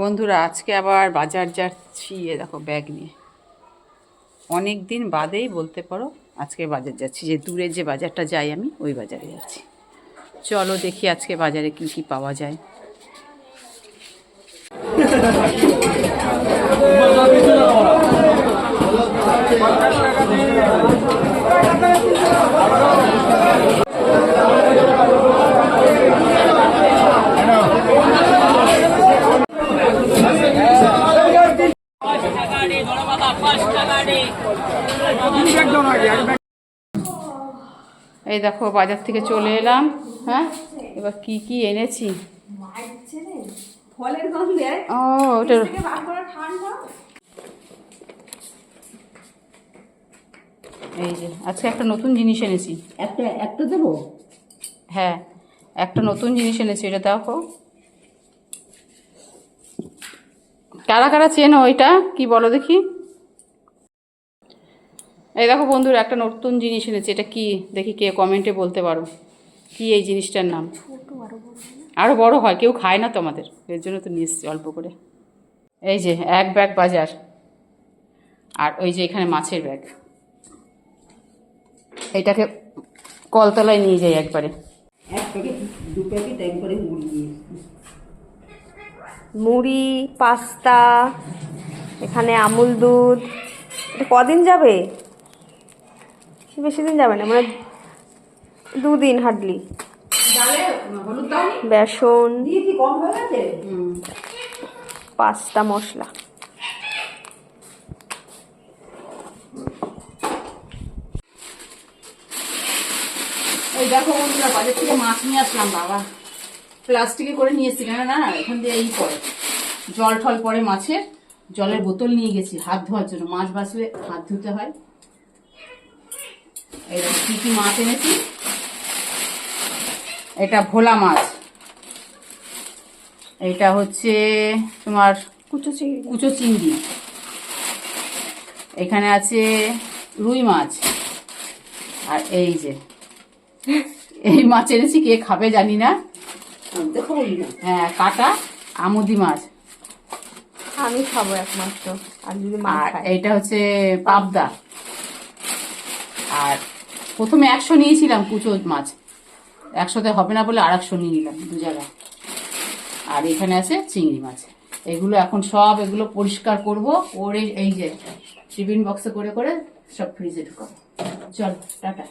বন্ধুরা, আজকে আবার বাজার যাচ্ছি, এ দেখো ব্যাগ নিয়ে। অনেক দিন বাদেই বলতে পারো, আজকে বাজার যাচ্ছি, যে দূরে যে বাজারটা যাই আমি, ওই বাজারে যাচ্ছি। চলো দেখি আজকে বাজারে কী কী পাওয়া যায়। এই দেখো বাজার থেকে চলে এলাম হ্যাঁ? এবার কি কি এনেছি? ও ওটা এই যে আজকে একটা নতুন জিনিস এনেছি। একটা একটা দেবো? হ্যাঁ একটা নতুন জিনিস এনেছি এটা দেখো। কারা কারা চেনো ওইটা? কি বলো দেখি। এই দেখো বন্ধুরা একটা নতুন জিনিস এনেছি। এটা কি? দেখি কে কমেন্টে বলতে পারো। কি এই জিনিসটার নাম? আরও বড় হয় কেউ খায় না তো আমাদের। এর জন্য তো নিয়ে এসছি অল্প করে। এই যে এক ব্যাগ বাজার। আর ওই যে এখানে মাছের ব্যাগ। এটাকে কলতলায় নিয়ে যাই একবারে। এক প্যাকেট দু প্যাকেট একবারে মুড়ি দিয়ে মুড়ি পাস্তা এখানে আমুল দুধ। এটা কদিন যাবে? বেশি দিন যাবে না মানে দুদিন হার্ডলি। বেসন পাস্তা মশলা। দেখো বন্ধুরা বাজার থেকে মাছ নিয়ে আসলাম বাবা। প্লাস্টিকে করে নিয়ে এসেছি কেন না এখান দিয়ে এই পরে। জল টল পড়ে মাছের জলের বোতল নিয়ে গেছি হাত ধোয়ার জন্য। মাছ বাঁচলে হাত ধুতে হয়। দেখো কি কি মাছ এনেছি? এটা ভোলা মাছ। এটা হচ্ছে তোমার কুচো চিংড়ি। কুচো চিংড়ি। এখানে আছে রুই মাছ। আর এই যে এই মাছ এনেছি কে খাবে জানি না। হ্যাঁ কাটা আমুদি মাছ। আমি খাব একমাত্র আর যদি আর এইটা হচ্ছে পাবদা। আর প্রথমে একশো নিয়েছিলাম কুচো মাছ। একশোতে হবে না বলে আর একশো নিয়ে নিলাম দু জায়গায় আর এখানে আছে চিংড়ি মাছ। এগুলো এখন সব এগুলো পরিষ্কার করব করে এই যে টিফিন বক্সে করে করে সব ফ্রিজে ঢুকাবো। চল টাটা।